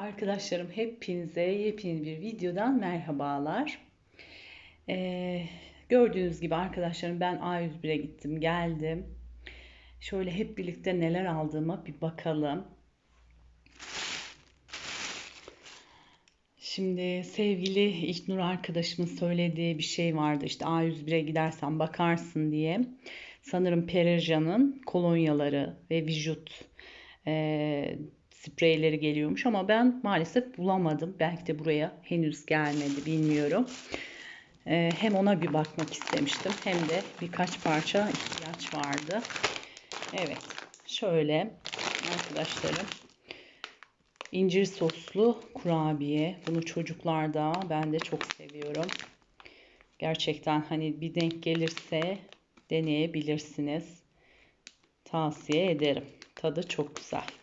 Arkadaşlarım hepinize yepyeni bir videodan merhabalar. Ee, gördüğünüz gibi arkadaşlarım ben A101'e gittim geldim. Şöyle hep birlikte neler aldığıma bir bakalım. Şimdi sevgili İlknur arkadaşımın söylediği bir şey vardı. İşte A101'e gidersen bakarsın diye. Sanırım Pererja'nın kolonyaları ve vücut e, spreyleri geliyormuş ama ben maalesef bulamadım. Belki de buraya henüz gelmedi bilmiyorum. Ee, hem ona bir bakmak istemiştim hem de birkaç parça ihtiyaç vardı. Evet şöyle arkadaşlarım incir soslu kurabiye. Bunu çocuklarda ben de çok seviyorum. Gerçekten hani bir denk gelirse deneyebilirsiniz. Tavsiye ederim. Tadı çok güzel.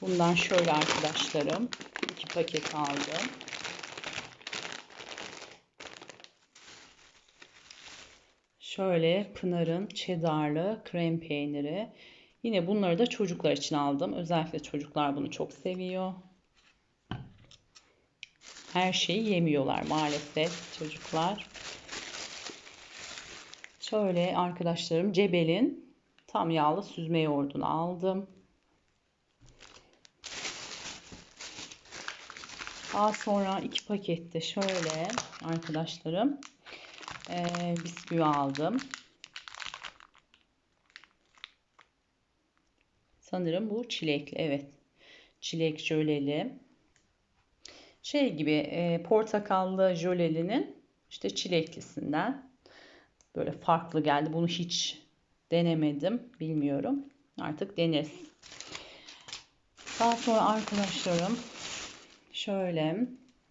Bundan şöyle arkadaşlarım iki paket aldım. Şöyle Pınar'ın cheddarlı krem peyniri. Yine bunları da çocuklar için aldım. Özellikle çocuklar bunu çok seviyor. Her şeyi yemiyorlar maalesef çocuklar. Şöyle arkadaşlarım Cebel'in tam yağlı süzme yoğurdunu aldım. Daha sonra iki pakette şöyle arkadaşlarım e, bisküvi aldım. Sanırım bu çilekli. Evet. Çilek jöleli. Şey gibi e, portakallı jölelinin işte çileklisinden. Böyle farklı geldi. Bunu hiç denemedim. Bilmiyorum. Artık deneriz. Daha sonra arkadaşlarım şöyle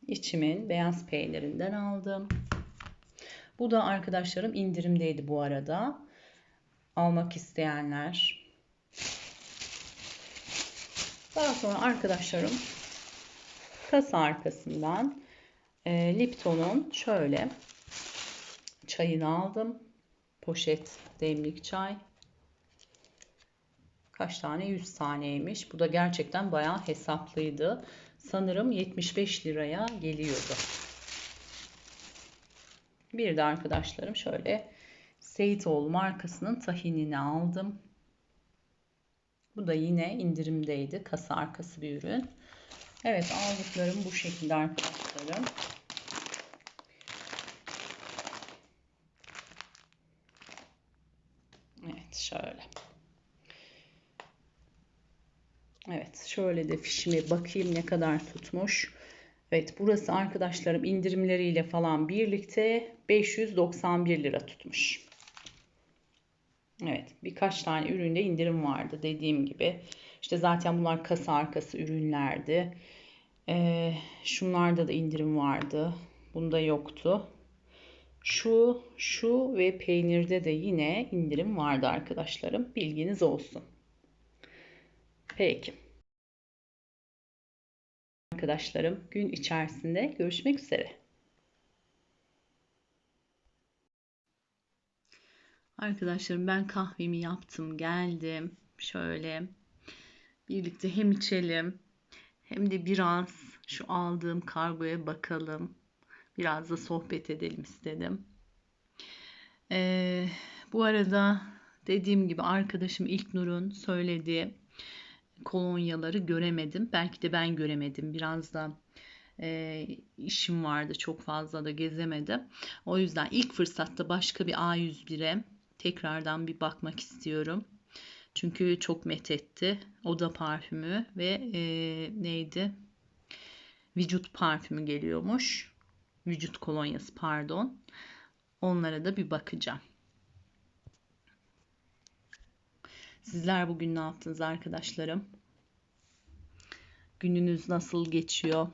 içimin beyaz peynirinden aldım. Bu da arkadaşlarım indirimdeydi bu arada. Almak isteyenler. Daha sonra arkadaşlarım kasa arkasından e, Lipton'un şöyle çayını aldım. Poşet demlik çay. Kaç tane? 100 taneymiş. Bu da gerçekten bayağı hesaplıydı sanırım 75 liraya geliyordu. Bir de arkadaşlarım şöyle Seyitoğlu markasının tahinini aldım. Bu da yine indirimdeydi. Kasa arkası bir ürün. Evet aldıklarım bu şekilde arkadaşlarım. Evet şöyle. Evet şöyle de fişime bakayım ne kadar tutmuş. Evet burası arkadaşlarım indirimleriyle falan birlikte 591 lira tutmuş. Evet birkaç tane üründe indirim vardı dediğim gibi. İşte zaten bunlar kasa arkası ürünlerdi. Ee, şunlarda da indirim vardı. Bunda yoktu. Şu, şu ve peynirde de yine indirim vardı arkadaşlarım. Bilginiz olsun. Peki. Arkadaşlarım gün içerisinde görüşmek üzere. Arkadaşlarım ben kahvemi yaptım geldim. Şöyle birlikte hem içelim hem de biraz şu aldığım kargoya bakalım. Biraz da sohbet edelim istedim. Ee, bu arada dediğim gibi arkadaşım İlknur'un söylediği kolonyaları göremedim. Belki de ben göremedim. Biraz da e, işim vardı. Çok fazla da gezemedim. O yüzden ilk fırsatta başka bir A101'e tekrardan bir bakmak istiyorum. Çünkü çok methetti. Oda parfümü ve e, neydi? Vücut parfümü geliyormuş. Vücut kolonyası pardon. Onlara da bir bakacağım. Sizler bugün ne yaptınız arkadaşlarım? Gününüz nasıl geçiyor?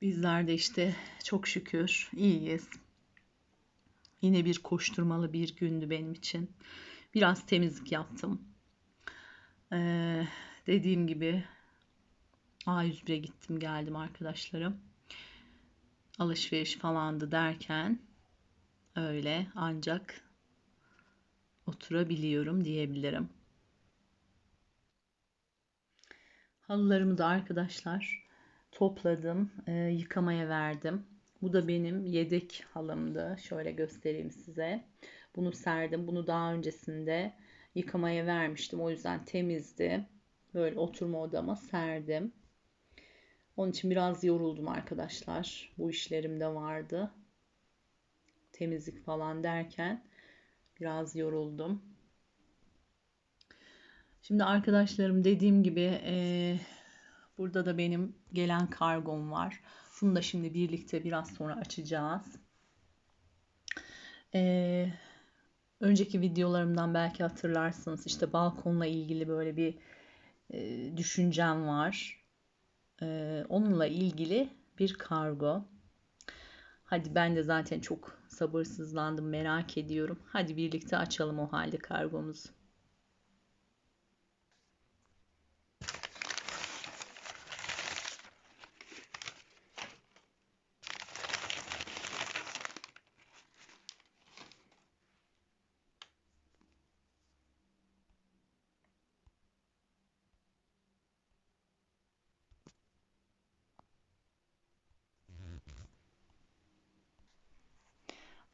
Bizler de işte çok şükür iyiyiz. Yine bir koşturmalı bir gündü benim için. Biraz temizlik yaptım. Ee, dediğim gibi A101'e gittim geldim arkadaşlarım alışveriş falandı derken öyle ancak oturabiliyorum diyebilirim. Halılarımı da arkadaşlar topladım, e, yıkamaya verdim. Bu da benim yedek halımdı. Şöyle göstereyim size. Bunu serdim. Bunu daha öncesinde yıkamaya vermiştim. O yüzden temizdi. Böyle oturma odama serdim. Onun için biraz yoruldum arkadaşlar. Bu işlerim de vardı. Temizlik falan derken biraz yoruldum. Şimdi arkadaşlarım dediğim gibi e, burada da benim gelen kargom var. Bunu da şimdi birlikte biraz sonra açacağız. E, önceki videolarımdan belki hatırlarsınız işte balkonla ilgili böyle bir e, düşüncem var. E, onunla ilgili bir kargo. Hadi ben de zaten çok sabırsızlandım, merak ediyorum. Hadi birlikte açalım o halde kargomuzu.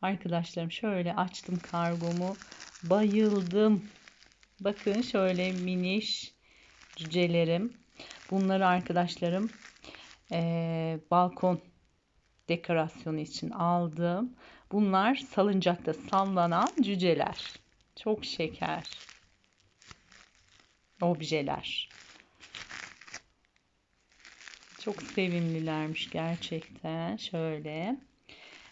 Arkadaşlarım şöyle açtım kargomu. Bayıldım. Bakın şöyle miniş cücelerim. Bunları arkadaşlarım e, balkon dekorasyonu için aldım. Bunlar salıncakta sallanan cüceler. Çok şeker. Objeler. Çok sevimlilermiş gerçekten. Şöyle.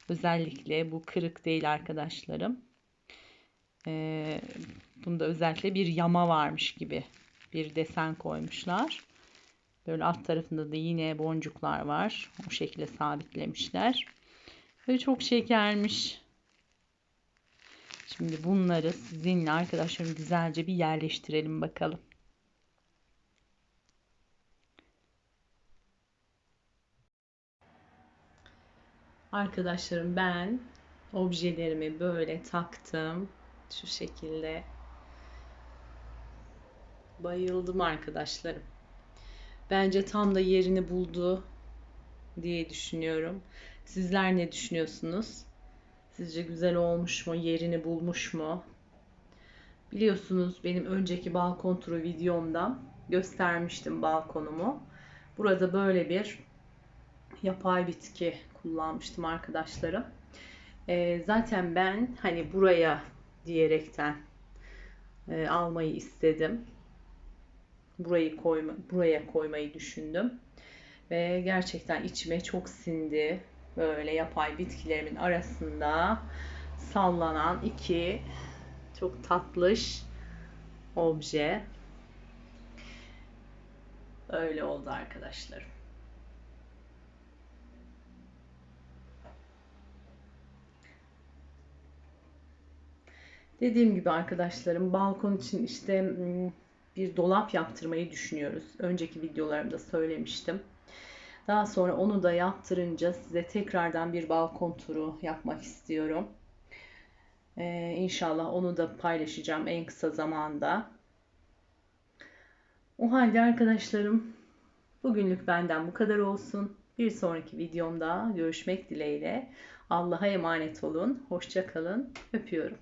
Özellikle bu kırık değil arkadaşlarım. Ee, bunda özellikle bir yama varmış gibi bir desen koymuşlar. Böyle alt tarafında da yine boncuklar var. O şekilde sabitlemişler. Ve çok şekermiş. Şimdi bunları sizinle arkadaşlarım güzelce bir yerleştirelim bakalım. Arkadaşlarım ben objelerimi böyle taktım. Şu şekilde. Bayıldım arkadaşlarım. Bence tam da yerini buldu diye düşünüyorum. Sizler ne düşünüyorsunuz? Sizce güzel olmuş mu? Yerini bulmuş mu? Biliyorsunuz benim önceki balkon turu videomda göstermiştim balkonumu. Burada böyle bir yapay bitki kullanmıştım arkadaşlarım. E, zaten ben hani buraya diyerekten e, almayı istedim. Burayı koyma, buraya koymayı düşündüm. Ve gerçekten içime çok sindi. Böyle yapay bitkilerimin arasında sallanan iki çok tatlış obje. Öyle oldu arkadaşlarım. Dediğim gibi arkadaşlarım balkon için işte bir dolap yaptırmayı düşünüyoruz. Önceki videolarımda söylemiştim. Daha sonra onu da yaptırınca size tekrardan bir balkon turu yapmak istiyorum. Ee, inşallah onu da paylaşacağım en kısa zamanda. O halde arkadaşlarım bugünlük benden bu kadar olsun. Bir sonraki videomda görüşmek dileğiyle. Allah'a emanet olun. Hoşça kalın. Öpüyorum.